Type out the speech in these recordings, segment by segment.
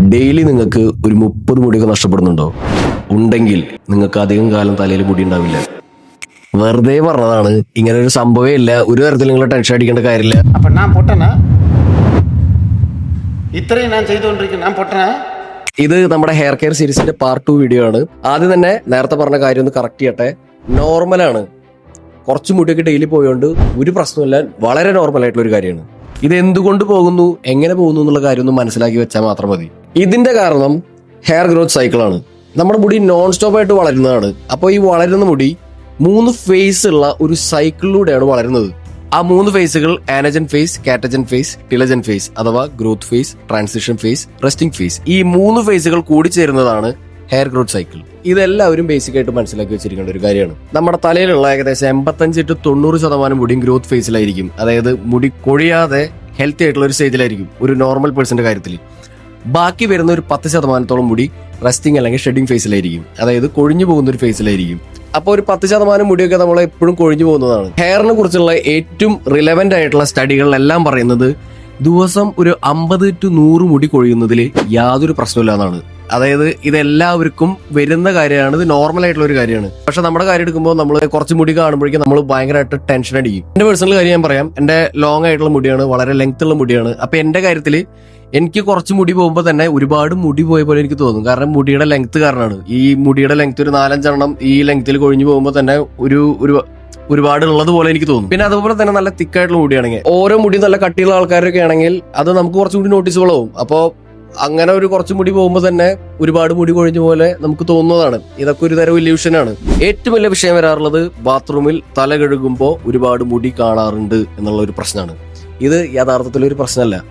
Daily നിങ്ങൾക്ക് ഒരു മുപ്പത് മുടിയൊക്കെ നഷ്ടപ്പെടുന്നുണ്ടോ? ഉണ്ടെങ്കിൽ നിങ്ങൾക്ക് അധികം കാലം തലയിൽ മുടി ഉണ്ടാവില്ല. വെറുതെ പറഞ്ഞതാണ്. ഇങ്ങനെ ഒരു സംഭവമേ ഇല്ല. ഒരു തരത്തിൽ നിങ്ങൾ ടെൻഷൻ അടിക്കേണ്ട കാര്യമില്ല. അപ്പൊ ഞാൻ പൊട്ടനാ? ഞാൻ ഇത് നമ്മുടെ ഹെയർ കെയർ സീരീസിന്റെ പാർട്ട് ടു വീഡിയോ ആണ്. ആദ്യം തന്നെ നേരത്തെ പറഞ്ഞ കാര്യം ഒന്ന് കറക്റ്റ് ചെയ്യട്ടെ. നോർമലാണ് കുറച്ച് മുടിയൊക്കെ ഡെയിലി പോയോണ്ട് ഒരു പ്രശ്നമില്ല വളരെ നോർമൽ ആയിട്ടുള്ള ഒരു കാര്യമാണ്. ഇത് എന്തുകൊണ്ട് പോകുന്നു? എങ്ങനെ പോകുന്നു എന്നുള്ള കാര്യം ഒന്ന് മനസ്സിലാക്കി വെച്ചാൽ മാത്രം മതി. ഇതിന്റെ കാരണം ഹെയർ ഗ്രോത്ത് സൈക്കിളാണ് നമ്മുടെ മുടി നോൺ സ്റ്റോപ്പ് ആയിട്ട് വളരുന്നതാണ്. അപ്പോൾ ഈ വളരുന്ന മുടി മൂന്ന് ഫേസ് ഉള്ള ഒരു സൈക്കിളിലൂടെയാണ് വളരുന്നത്. ആ മൂന്ന് ഫേസുകൾ anagen phase catagen phase telogen phase അഥവാ growth phase transition phase resting phase ഈ മൂന്ന് ഫേസുകൾ കൂടി ചേരുന്നതാണ് ഹെയർ ഗ്രോത്ത് സൈക്കിൾ ഇതെല്ലാവരും ബേസിക് ആയിട്ട് മനസ്സിലാക്കി വെച്ചിരിക്കേണ്ട ഒരു കാര്യമാണ്. നമ്മുടെ തലയിലുള്ള ഏകദേശം എൺപത്തഞ്ച് ടു തൊണ്ണൂറ് ശതമാനം മുടിയും ഗ്രോത്ത് ഫേസിലായിരിക്കും അതായത് മുടി കൊഴിയാതെ ഹെൽത്തി ആയിട്ടുള്ള ഒരു സ്റ്റേജിലായിരിക്കും ഒരു നോർമൽ പേഴ്സന്റെ കാര്യത്തിൽ ബാക്കി വരുന്ന ഒരു പത്ത് ശതമാനത്തോളം മുടി റെസ്റ്റിംഗ് അല്ലെങ്കിൽ ഷെഡിങ് ഫേസിലായിരിക്കും അതായത് കൊഴിഞ്ഞു പോകുന്ന ഒരു ഫേസിലായിരിക്കും അപ്പോൾ ഒരു പത്ത് ശതമാനം മുടിയൊക്കെ നമ്മൾ എപ്പോഴും കൊഴിഞ്ഞു പോകുന്നതാണ്. ഹെയറിനെ കുറിച്ചുള്ള ഏറ്റവും റിലവന്റ് ആയിട്ടുള്ള സ്റ്റഡികളിലെല്ലാം പറയുന്നത് ദിവസം ഒരു അമ്പത് ടു നൂറ് മുടി കൊഴിയുന്നതിൽ യാതൊരു പ്രശ്നമില്ല എന്നാണ് അതായത് ഇതെല്ലാവർക്കും വരുന്ന കാര്യമാണ് ഇത് നോർമൽ ആയിട്ടുള്ള ഒരു കാര്യമാണ്. പക്ഷെ നമ്മുടെ കാര്യം എടുക്കുമ്പോൾ നമ്മൾ കുറച്ച് മുടി കാണുമ്പോഴേക്കും നമ്മൾ ഭയങ്കരമായിട്ട് ടെൻഷൻ അടിക്കും. എന്റെ പേഴ്സണൽ കാര്യം ഞാൻ പറയാം. എന്റെ ലോങ് ആയിട്ടുള്ള മുടിയാണ് വളരെ ലെങ്ത് ഉള്ള മുടിയാണ്. അപ്പൊ എന്റെ കാര്യത്തിൽ എനിക്ക് കുറച്ച് മുടി പോകുമ്പോൾ തന്നെ ഒരുപാട് മുടി പോയ പോലെ എനിക്ക് തോന്നും. കാരണം മുടിയുടെ ലെങ്ത് കാരണമാണ്. ഈ മുടിയുടെ ലെങ്ത് ഒരു നാലഞ്ചെണ്ണം ഈ ലെങ്ത്തിൽ കൊഴിഞ്ഞു പോകുമ്പോൾ തന്നെ ഒരു ഒരു ഒരുപാട് ഉള്ളത് പോലെ എനിക്ക് തോന്നും. പിന്നെ അതുപോലെ തന്നെ നല്ല തിക്കായിട്ടുള്ള മുടിയാണെങ്കിൽ. ഓരോ മുടി നല്ല കട്ടിയുള്ള ആൾക്കാരൊക്കെ ആണെങ്കിൽ അത് നമുക്ക് കുറച്ചുകൂടി നോട്ടീസുകൾ ആവും. അപ്പോൾ അങ്ങനെ ഒരു കുറച്ച് മുടി പോകുമ്പോൾ തന്നെ ഒരുപാട് മുടി കൊഴിഞ്ഞ പോലെ നമുക്ക് തോന്നുന്നതാണ്. ഇതൊക്കെ ഒരു തരം ഇല്യൂഷനാണ് ഏറ്റവും വലിയ വിഷയം വരാറുള്ളത് ബാത്റൂമിൽ തല കഴുകുമ്പോൾ ഒരുപാട് മുടി കാണാറുണ്ട് എന്നുള്ള ഒരു പ്രശ്നമാണ്. ഇത് യഥാർത്ഥത്തിൽ ഒരു പ്രശ്നമല്ല.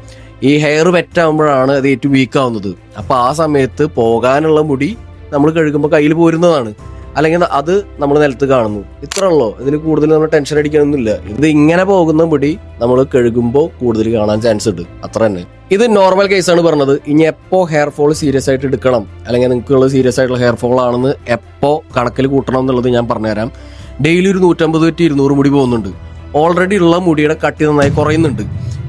ഈ ഹെയർ വെറ്റാകുമ്പോഴാണ് അത് ഏറ്റവും വീക്ക് ആവുന്നത്. അപ്പൊ ആ സമയത്ത് പോകാനുള്ള മുടി നമ്മൾ കഴുകുമ്പോൾ കയ്യിൽ പോരുന്നതാണ്. അല്ലെങ്കിൽ അത് നമ്മൾ നിലത്ത് കാണുന്നു. ഇത്ര ഉള്ളോ ഇതിൽ കൂടുതൽ നമ്മൾ ടെൻഷൻ അടിക്കാനൊന്നുമില്ല. ഇത് ഇങ്ങനെ പോകുന്ന മുടി നമ്മൾ കഴുകുമ്പോൾ കൂടുതൽ കാണാൻ ചാൻസ് ഉണ്ട്. അത്ര തന്നെ. ഇത് നോർമൽ കേസാണ് പറഞ്ഞത്. ഇനി എപ്പോ ഹെയർ ഫോൾ സീരിയസ് ആയിട്ട് എടുക്കണം? അല്ലെങ്കിൽ നിങ്ങൾക്ക് ഉള്ള സീരിയസ് ആയിട്ടുള്ള ഹെയർ ഫോൾ ആണെന്ന് എപ്പോ കണക്കിൽ കൂട്ടണം എന്നുള്ളത് ഞാൻ പറഞ്ഞുതരാം. ഡെയിലി ഒരു നൂറ്റമ്പത് ടു ഇരുന്നൂറ് മുടി പോകുന്നുണ്ട്. ഓൾറെഡി ഉള്ള മുടിയുടെ കട്ടി നന്നായി കുറയുന്നുണ്ട്.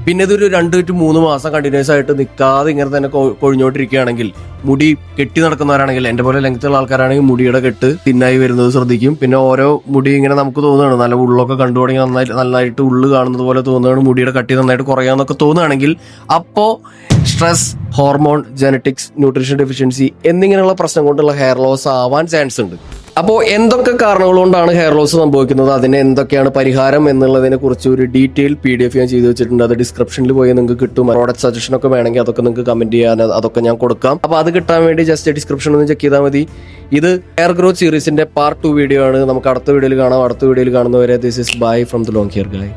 പിന്നെ ഇതൊരു രണ്ട് ടു മൂന്ന് മാസം കണ്ടിന്യൂസ് ആയിട്ട് നിൽക്കാതെ ഇങ്ങനെ തന്നെ കൊഴിഞ്ഞോണ്ടിരിക്കുകയാണെങ്കിൽ മുടി കെട്ടി നടക്കുന്നവരാണെങ്കിൽ എന്റെ പോലെ ലെങ്ത്തുള്ള ആൾക്കാരാണെങ്കിൽ മുടിയുടെ കെട്ട് തിന്നായി വരുന്നത് ശ്രദ്ധിക്കും. പിന്നെ ഓരോ മുടി ഇങ്ങനെ നമുക്ക് തോന്നുകയാണ്. നല്ല ഉള്ളൊക്കെ കണ്ടു തുടങ്ങി നന്നായിട്ട് നന്നായിട്ട് ഉള്ളു കാണുന്നത് പോലെ തോന്നുകയാണ്. മുടിയുടെ കട്ടി നന്നായിട്ട് കുറയാന്നൊക്കെ തോന്നുകയാണെങ്കിൽ അപ്പോ stress hormone genetics nutrition deficiency എന്നിങ്ങനെയുള്ള പ്രശ്നം കൊണ്ടുള്ള ഹെയർ ലോസ് ആവാൻ ചാൻസ് ഉണ്ട്. അപ്പോൾ എന്തൊക്കെ കാരണങ്ങൾ കൊണ്ടാണ് ഹെയർ ലോസ് സംഭവിക്കുന്നത്? അതിന് എന്തൊക്കെയാണ് പരിഹാരം എന്നുള്ളതിനെ കുറിച്ച് ഒരു ഡീറ്റെയിൽ പി ഡി എഫ് ഞാൻ ചെയ്തു വെച്ചിട്ടുണ്ട്. അത് ഡിസ്ക്രിപ്ഷനിൽ പോയി നിങ്ങൾക്ക് കിട്ടും. പ്രോഡക്റ്റ് സജഷൻ ഒക്കെ വേണമെങ്കിൽ അതൊക്കെ നിങ്ങൾക്ക് കമന്റ് ചെയ്യാൻ അതൊക്കെ ഞാൻ കൊടുക്കാം. അപ്പോൾ അത് കിട്ടാൻ വേണ്ടി ജസ്റ്റ് ഡിസ്ക്രിപ്ഷൻ ഒന്ന് ചെക്ക് ചെയ്താൽ മതി. ഇത് ഹെയർ ഗ്രോത്ത് സീരീസിന്റെ പാർട്ട് ടു വീഡിയോ ആണ്. നമുക്ക് അടുത്ത വീഡിയോയിൽ കാണാം. അടുത്ത വീഡിയോയിൽ കാണുന്നവരെ this is bye from the long hair guy